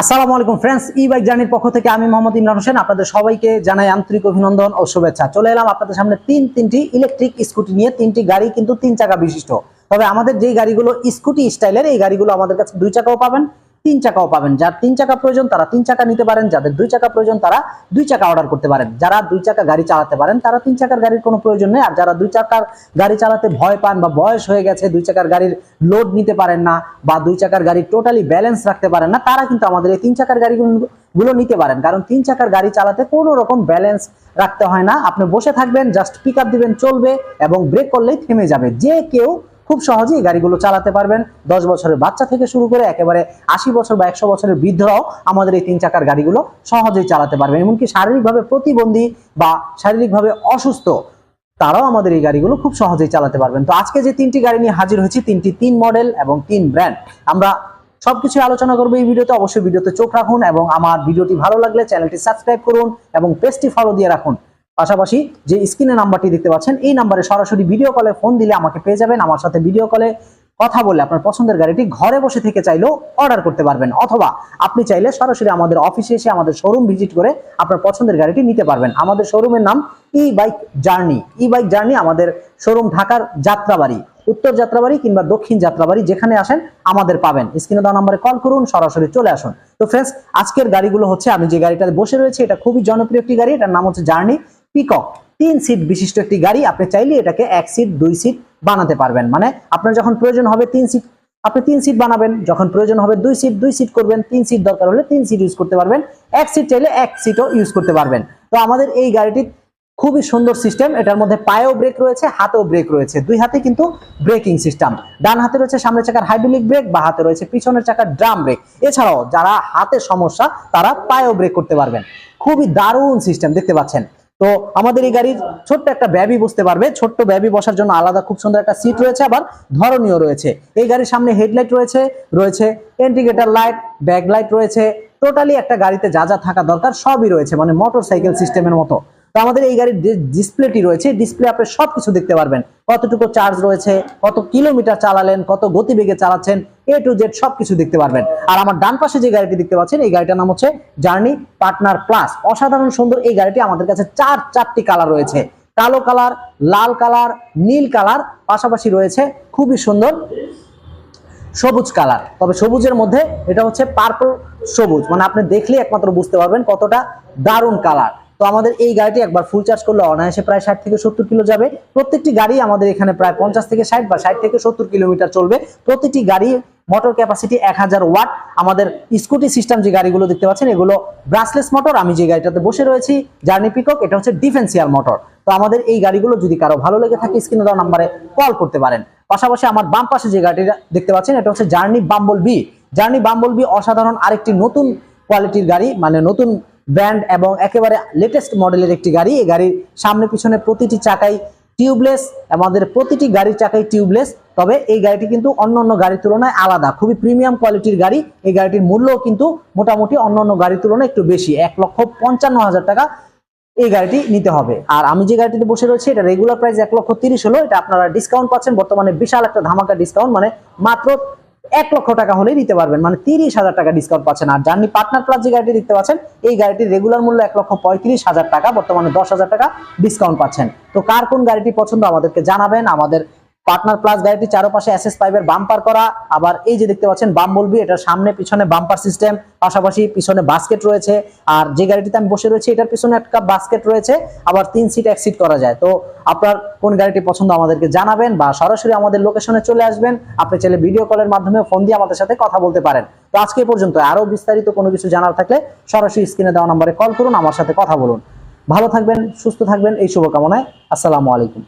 আসসালামু আলাইকুম ফ্রেন্ডস ই বাইক জার্নির পক্ষ থেকে আমি মোহাম্মদ ইমরান হোসেন। আপনাদের সবাইকে জানাই আন্তরিক অভিনন্দন ও শুভেচ্ছা। চলে এলাম আপনাদের সামনে তিন, তিনটি ইলেকট্রিক স্কুটি নিয়ে। তিনটি গাড়ি কিন্তু তিন চাকা বিশিষ্ট। তবে আমাদের যেই গাড়িগুলো স্কুটি স্টাইলের এই গাড়িগুলো আমাদের কাছে দুই চাকাও পাবেন। তিন চাকাও পাবেন। যার তিন চাকা প্রয়োজন, তারা তিন চাকা নিতে পারেন। যাদের দুই চাকা প্রয়োজন, তারা দুই চাকা অর্ডার করতে পারেন। যারা দুই চাকা গাড়ি চালাতে পারেন, তারা তিন চাকার গাড়ির কোনো প্রয়োজন নেই। আর যারা দুই চাকার গাড়ি চালাতে ভয় পান বা বয়স হয়ে গেছে, দুই চাকার গাড়ির লোড নিতে পারেন না বা দুই চাকার গাড়ি টোটালি ব্যালেন্স রাখতে পারেন না, তারা কিন্তু আমাদের এই তিন চাকার গাড়িগুলো গুলো নিতে পারেন। কারণ তিন চাকার গাড়ি চালাতে কোনো রকম ব্যালেন্স রাখতে হয় না। আপনি বসে থাকবেন জাস্ট পিক দিবেন, চলবে এবং ব্রেক করলেই থেমে যাবে। যে কেউ খুব সহজেই গাড়িগুলো চালাতে পারবেন। দশ বছরের বাচ্চা থেকে শুরু করে একেবারে আশি বছর বা একশো বছরের বৃদ্ধরাও আমাদের এই তিন চাকার গাড়িগুলো সহজেই চালাতে পারবেন। এমনকি শারীরিকভাবে প্রতিবন্ধী বা শারীরিকভাবে অসুস্থ, তারাও আমাদের এই গাড়িগুলো খুব সহজেই চালাতে পারবেন। তো আজকে যে তিনটি গাড়ি নিয়ে হাজির হয়েছি, তিনটি তিন মডেল এবং তিন ব্র্যান্ড আমরা সবকিছু আলোচনা করব এই ভিডিওতে, অবশ্যই ভিডিওতে চোখ রাখুন এবং আমার ভিডিওটি ভালো লাগলে চ্যানেলটি সাবস্ক্রাইব করুন এবং পেজটি ফলো দিয়ে রাখুন। পাশাপাশি যে স্ক্রিনে নাম্বারটি দেখতে পাচ্ছেন, এই নাম্বারে সরাসরি ভিডিও কলে ফোন দিলে আমাকে পেয়ে যাবেন। আমার সাথে ভিডিও কলে কথা বলে আপনার পছন্দের গাড়িটি ঘরে বসে থেকে চাইলেও অর্ডার করতে পারবেন। অথবা আপনি চাইলে সরাসরি আমাদের অফিসে এসে আমাদের শোরুম ভিজিট করে আপনার পছন্দের গাড়িটি নিতে পারবেন। আমাদের শোরুমের নাম e bike journey e bike journey আমাদের শোরুম ঢাকার যাত্রাবাড়ি, উত্তর যাত্রাবাড়ি কিংবা দক্ষিণ যাত্রাবাড়ি যেখানে আসেন আমাদের পাবেন। স্ক্রিনে দেওয়া নাম্বারে কল করুন, সরাসরি চলে আসুন। তো ফ্রেন্ডস আজকের গাড়িগুলো হচ্ছে, আমি যে গাড়িটাতে বসে রয়েছে, এটা খুবই জনপ্রিয় একটি গাড়ি, এটার নাম হচ্ছে জার্নি পিকক তিন সিট বিশিষ্ট একটি গাড়ি, আপনি চাইলে এটাকে এক সিট দুই সিট বানাতে পারবেন। মানে আপনার যখন প্রয়োজন হবে তিন সিট আপনি তিন সিট বানাবেন, যখন প্রয়োজন হবে দুই সিট দুই সিট করবেন, তিন সিট দরকার হলে তিন সিট ইউজ করতে পারবেন। এক সিট চাইলে এক সিটও ইউজ করতে পারবেন। তো আমাদের এই গাড়িটি খুবই সুন্দর সিস্টেম এটার মধ্যে পায়েও ব্রেক রয়েছে, হাতেও ব্রেক রয়েছে। দুই হাতে কিন্তু ব্রেকিং সিস্টেম ডান হাতে রয়েছে সামনের চাকার হাইড্রোলিক ব্রেক বা হাতে রয়েছে পিছনের চাকার ড্রাম ব্রেক এছাড়াও যারা হাতে সমস্যা, তারা পায়েও ব্রেক করতে পারবেন। খুবই দারুণ সিস্টেম দেখতে পাচ্ছেন। তো আমাদের এই গাড়ির ছোট্ট একটা ব্যাবি বসতে পারবে। ছোট্ট ব্যাবি বসার জন্য আলাদা খুব সুন্দর একটা সিট রয়েছে, আবার ধরনীয় রয়েছে। এই গাড়ির সামনে হেডলাইট রয়েছে রয়েছে ইন্ডিকেটর লাইট ব্যাক লাইট রয়েছে। টোটালি একটা গাড়িতে যা যা থাকা দরকার সবই রয়েছে মানে মোটর সাইকেল সিস্টেমের মতো। তো আমাদের এই গাড়ির ডিসপ্লেটি রয়েছে ডিসপ্লে আপনি সব কিছু দেখতে পারবেন। কতটুকু চার্জ রয়েছে, কত কিলোমিটার চালালেন, কত গতিবেগে চালাচ্ছেন এ টু জেড সবকিছু দেখতে পারবেন। আর আমার ডান পাশে যে গাড়িটি দেখতে পাচ্ছেন, এই গাড়িটার নাম হচ্ছে জার্নি পার্টনার প্লাস অসাধারণ সুন্দর এই গাড়িটি আমাদের কাছে চার, চারটি কালার রয়েছে। কালো কালার লাল কালার নীল কালার পাশাপাশি রয়েছে খুবই সুন্দর সবুজ কালার তবে সবুজের মধ্যে এটা হচ্ছে পার্পল সবুজ। মানে আপনি দেখলে একমাত্র বুঝতে পারবেন কতটা দারুণ কালার তো আমাদের এই গাড়িটি একবার ফুল চার্জ করলে অনায়াসে প্রায় ষাট থেকে সত্তর কিলো যাবে। প্রত্যেকটি গাড়ি আমাদের এখানে প্রায় পঞ্চাশ থেকে ষাট বা ষাট থেকে সত্তর কিলোমিটার চলবে। প্রতিটি গাড়ি মোটর ক্যাপাসিটি এক হাজার ওয়াট আমাদের স্কুটি সিস্টেম যে গাড়িগুলো দেখতে পাচ্ছেন, এগুলো ব্রাসলেস মোটর আমি যে গাড়িটাতে বসে রয়েছি জার্নি পিকক এটা হচ্ছে ডিফেন্সিয়াল মোটর তো আমাদের এই গাড়িগুলো যদি কারও ভালো লেগে থাকে স্ক্রিনে দেওয়া নাম্বারে কল করতে পারেন। পাশাপাশি আমার বাম পাশে যে গাড়িটা দেখতে পাচ্ছেন, এটা হচ্ছে journey bumble bee journey bumble bee অসাধারণ আরেকটি নতুন কোয়ালিটির গাড়ি মানে নতুন ব্র্যান্ড এবং একেবারে লেটেস্ট মডেলের একটি গাড়ি। এই গাড়ির সামনে পিছনে প্রতিটি চাকাই টিউবলেস আমাদের প্রতিটি গাড়ির চাকাই টিউবলেস তবে এই গাড়িটি কিন্তু অন্য অন্য গাড়ির তুলনায় আলাদা। খুবই প্রিমিয়াম কোয়ালিটির গাড়ি। এই গাড়িটির মূল্য কিন্তু মোটামুটি অন্য অন্য গাড়ির তুলনায় একটু বেশি। এক লক্ষ পঞ্চান্ন হাজার টাকা এই গাড়িটি নিতে হবে। আর আমি যে গাড়িটিতে বসে রয়েছি, এটা রেগুলার প্রাইস এক লক্ষ তিরিশ হলো। এটা আপনারা ডিসকাউন্ট পাচ্ছেন। বর্তমানে বিশাল একটা ধামাকা ডিসকাউন্ট মানে মাত্র এক লক্ষ টাকা হলেই নিতে পারবেন। মানে তিরিশ হাজার টাকা ডিসকাউন্ট পাচ্ছেন। আর জার্নি পার্টনার প্লাস যে গাড়িটি দেখতে পাচ্ছেন, এই গাড়িটির রেগুলার মূল্য এক লক্ষ পঁয়ত্রিশ হাজার টাকা, বর্তমানে দশ হাজার টাকা ডিসকাউন্ট পাচ্ছেন। তো কার কোন গাড়িটি পছন্দ আমাদেরকে জানাবেন। আমাদের পার্টনার প্লাস গাড়িটি চারপাশে এসএস পাইপের বাম্পার করা, আবার এই যে দেখতে পাচ্ছেন বাম বলবি এটার সামনে পিছনে বাম্পার সিস্টেম পাশাপাশি পিছনে বাস্কেট রয়েছে, আর যে গাড়িটিতে আমি বসে রয়েছি, এটার পিছনে একটা বাস্কেট রয়েছে, আবার তিন সিট এক সিট করা যায়। তো আপনার কোন গাড়িটি পছন্দ আমাদেরকে জানাবেন বা সরাসরি আমাদের লোকেশনে চলে আসবেন, আপনি চাইলে ভিডিও কলের মাধ্যমে ফোন দিয়ে আমাদের সাথে কথা বলতে পারেন। তো আজকে পর্যন্ত আরও বিস্তারিত কোনো কিছু জানার থাকলে সরাসরি স্ক্রিনে দেওয়া নম্বরে কল করুন, আমার সাথে কথা বলুন। ভালো থাকবেন, সুস্থ থাকবেন, এই শুভকামনায়, আসসালামু আলাইকুম।